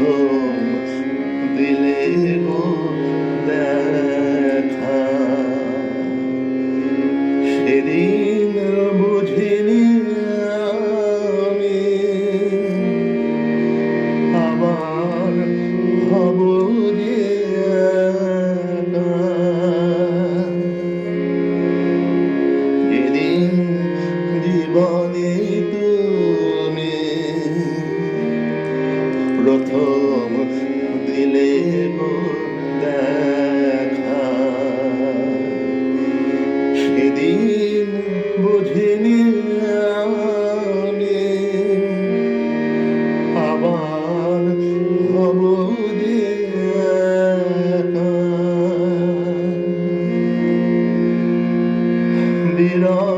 Oh. দেখা সেদিন বুঝিনি আবার হব যে বিরল